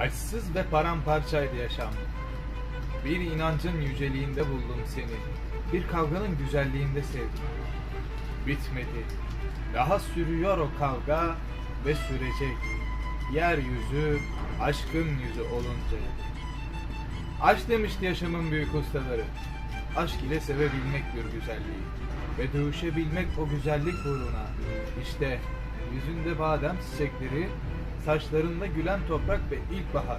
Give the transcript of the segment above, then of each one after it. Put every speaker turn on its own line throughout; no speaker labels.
Açsız ve paramparçaydı yaşam. Bir inancın yüceliğinde buldum seni. Bir kavganın güzelliğinde sevdim. Bitmedi. Daha sürüyor o kavga ve sürecek. Yeryüzü aşkın yüzü olunca. Aşk demişti yaşamın büyük ustaları. Aşk ile sevebilmek bir güzelliği. Ve dövüşebilmek o güzellik uğruna. İşte yüzünde badem çiçekleri, saçlarında gülen toprak ve ilkbahar.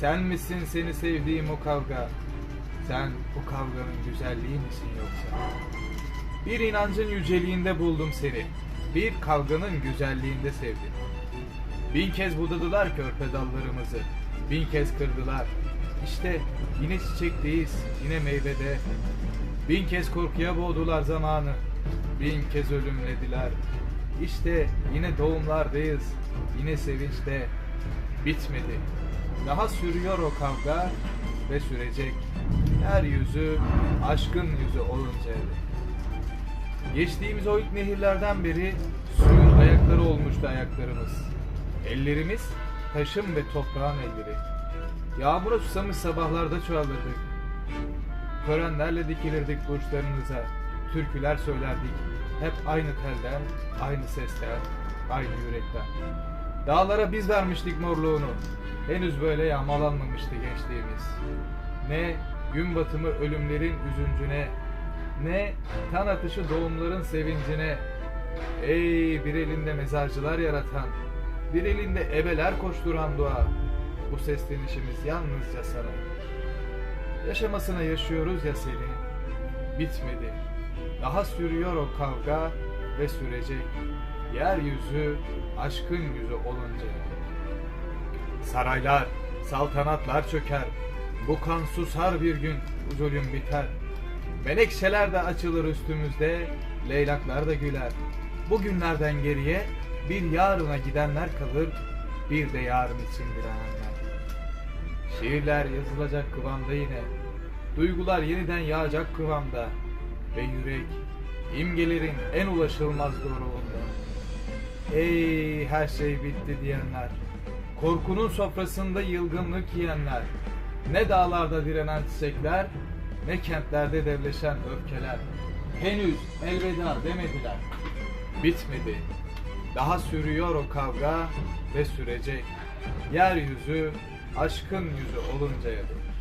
Sen misin seni sevdiğim o kavga? Sen o kavganın güzelliği misin yoksa? Bir inancın yüceliğinde buldum seni. Bir kavganın güzelliğinde sevdim. Bin kez budadılar körpe dallarımızı. Bin kez kırdılar. İşte yine çiçekteyiz, yine meyvede. Bin kez korkuya boğdular zamanı. Bin kez ölümlediler. İşte yine doğumlardayız, yine sevinçte. Bitmedi. Daha sürüyor o kavga ve sürecek. Yeryüzü aşkın yüzü oluncaya dek. Geçtiğimiz o ilk nehirlerden beri suyun ayakları olmuştu ayaklarımız. Ellerimiz taşın ve toprağın elleri. Yağmura susamış sabahlarda çoğalırdık. Törenlerle dikilirdik burçlarınıza. Türküler söylerdik. Hep aynı telden, aynı sesten, aynı yürekten. Dağlara biz vermiştik morluğunu. Henüz böyle yağmalanmamıştı gençliğimiz. Ne gün batımı ölümlerin üzüncüne, ne kan atışı doğumların sevincine. Ey bir elinde mezarcılar yaratan, bir elinde ebeler koşturan dua. Bu seslenişimiz yalnızca sana. Yaşamasına yaşıyoruz ya seni. Bitmedi. Daha sürüyor o kavga ve sürecek. Yeryüzü aşkın yüzü olunca. Saraylar, saltanatlar çöker. Bu kan susar bir gün, zulüm biter. Menekşeler de açılır üstümüzde, leylaklar da güler. Bu günlerden geriye bir yarına gidenler kalır, bir de yarın için direnenler. Şiirler yazılacak kıvamda yine, duygular yeniden yağacak kıvamda ve yürek imgelerin en ulaşılmaz doruğunda. Ey her şey bitti diyenler, korkunun sofrasında yılgınlık yiyenler, ne dağlarda direnen çiçekler, ne kentlerde devleşen öfkeler. Henüz elveda demediler. Bitmedi. Daha sürüyor o kavga ve sürecek. Yeryüzü aşkın yüzü oluncaya dek.